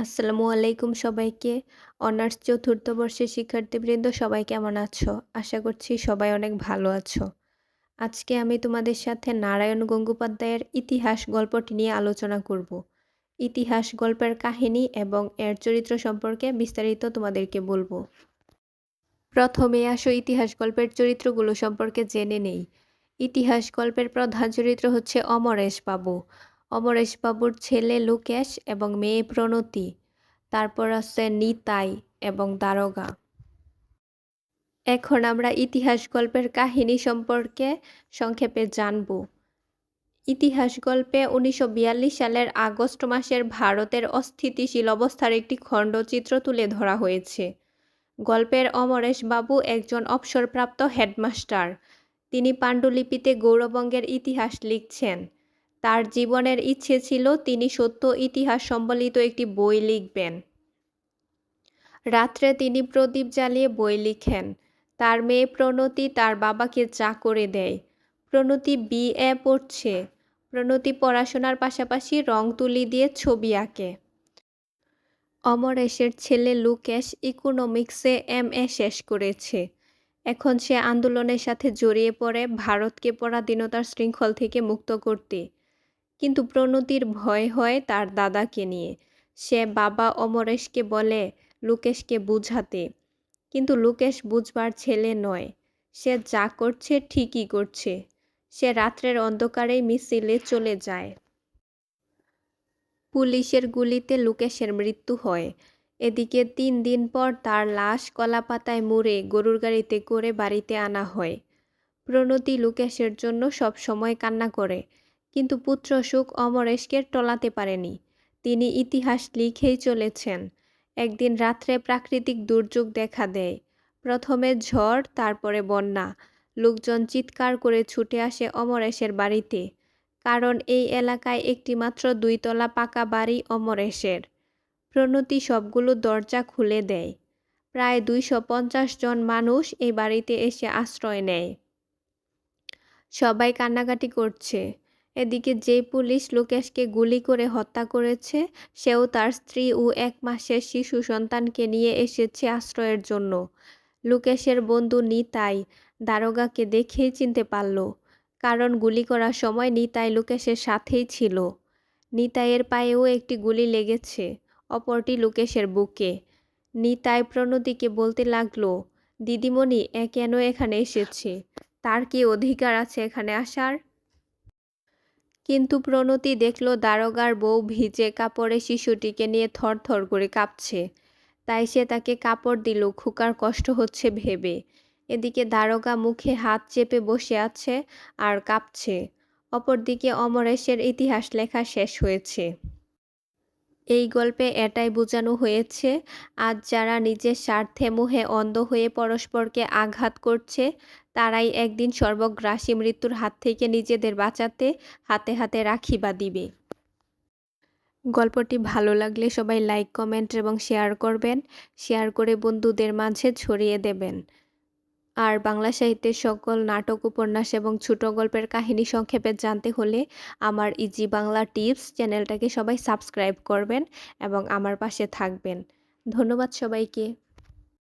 আসসালামু আলাইকুম সবাইকে। অনার্স চতুর্থ বর্ষের শিক্ষার্থীবৃন্দ, সবাই কেমন আছো? আশা করছি সবাই অনেক ভালো আছো। আজকে আমি তোমাদের সাথে নারায়ণ গঙ্গোপাধ্যায়ের ইতিহাস গল্পটি নিয়ে আলোচনা করব। ইতিহাস গল্পের কাহিনী এবং এর চরিত্র সম্পর্কে বিস্তারিত তোমাদেরকে বলব। প্রথমে আসো ইতিহাস গল্পের চরিত্রগুলো সম্পর্কে জেনে নেই। ইতিহাস গল্পের প্রধান চরিত্র হচ্ছে অমরেশ বাবু। অমরেশবাবুর ছেলে লুকেশ এবং মেয়ে প্রণতি, তারপর আছে নিতাই এবং দারোগা। এখন আমরা ইতিহাস গল্পের কাহিনী সম্পর্কে সংক্ষেপে জানব। ইতিহাস গল্পে উনিশশো বিয়াল্লিশ সালের আগস্ট মাসের ভারতের অস্থিতিশীল অবস্থার একটি খণ্ডচিত্র তুলে ধরা হয়েছে। গল্পের অমরেশ বাবু একজন অবসরপ্রাপ্ত হেডমাস্টার। তিনি পাণ্ডুলিপিতে গৌরবঙ্গের ইতিহাস লিখছেন। তার জীবনের ইচ্ছে ছিল তিনি সত্য ইতিহাস সম্বলিত একটি বই লিখবেন। রাত্রে তিনি প্রদীপ জ্বালিয়ে বই লিখেন। তার মেয়ে প্রণতি তার বাবাকে চা করে দেয়। প্রণতি বিএ পড়ছে। প্রণতি পড়াশোনার পাশাপাশি রং তুলি দিয়ে ছবি আঁকে। অমরেশের ছেলে লুকেশ ইকোনমিক্সে এম এ শেষ করেছে। এখন সে আন্দোলনের সাথে জড়িয়ে পড়ে ভারতকে পরাধীনতার শৃঙ্খল থেকে মুক্ত করতে। কিন্তু প্রণতির ভয় হয় তার দাদাকে নিয়ে। সে বাবা অমরেশকে বলে, লুকেশকে বুঝাতে। কিন্তু লুকেশ বুঝবার ছেলে নয়। সে যা করছে ঠিকই করছে। সে রাত্রের অন্ধকারেই মিছিলে চলে যায়। পুলিশের গুলিতে লুকেশের মৃত্যু হয়। এদিকে তিন দিন পর তার লাশ কলাপাতায় মুড়ে গরুর গাড়িতে করে বাড়িতে আনা হয়। প্রণতি লুকেশের জন্য সব সময় কান্না করে। কিন্তু পুত্র সুখ অমরেশকে টলাতে পারেনি। তিনি ইতিহাস লিখেই চলেছেন। একদিন রাত্রে প্রাকৃতিক দুর্যোগ দেখা দেয়। প্রথমে ঝড়, তারপরে বন্যা। লোকজন চিৎকার করে ছুটে আসে অমরেশের বাড়িতে। কারণ এই এলাকায় একটি মাত্র দুইতলা পাকা বাড়ি অমরেশের। প্রণতি সবগুলো দরজা খুলে দেয়। প্রায় দুইশো পঞ্চাশ জন মানুষ এই বাড়িতে এসে আশ্রয় নেয়। সবাই কান্নাকাটি করছে। এদিকে যে পুলিশ লোকেশকে গুলি করে হত্যা করেছে, সেও তার স্ত্রী ও এক মাসের শিশু সন্তানকে নিয়ে এসেছে আশ্রয়ের জন্য। লুকেশের বন্ধু নিতাই দারোগাকে দেখেই চিনতে পারল, কারণ গুলি করার সময় নিতাই লুকেশের সাথেই ছিল। নিতাইয়ের পায়েও একটি গুলি লেগেছে, অপরটি লুকেশের বুকে। নিতাই প্রণতিকে বলতে লাগল, দিদিমণি, এ কেন এখানে এসেছে? তার কি অধিকার আছে এখানে আসার? কিন্তু প্রণতি দেখল দারোগার বউ ভিজে কাপড়ে শিশুটিকে নিয়ে থরথর করে কাঁপছে। তাই সে তাকে কাপড় দিল, খুকার কষ্ট হচ্ছে ভেবে। এদিকে দারোগা মুখে হাত চেপে বসে আছে আর কাঁপছে। অপরদিকে অমরেশের ইতিহাস লেখা শেষ হয়েছে। এই গল্পে এটাই বোঝানো হয়েছে, আজ যারা নিজের স্বার্থে মুহে অন্ধ হয়ে পরস্পরকে আঘাত করছে, তারাই একদিন সর্বগ্রাসী মৃত্যুর হাত থেকে নিজেদের বাঁচাতে হাতে হাতে রাখি বা দিবে। গল্পটি ভালো লাগলে সবাই লাইক, কমেন্ট এবং শেয়ার করবেন। শেয়ার করে বন্ধুদের মাঝে ছড়িয়ে দেবেন। আর বাংলা সাহিত্যের সকল নাটক, উপন্যাস এবং ছোট গল্পের কাহিনী সংক্ষেপে জানতে হলে আমার ইজি বাংলা টিপস চ্যানেলটাকে সবাই সাবস্ক্রাইব করবেন এবং আমার পাশে থাকবেন। ধন্যবাদ সবাইকে।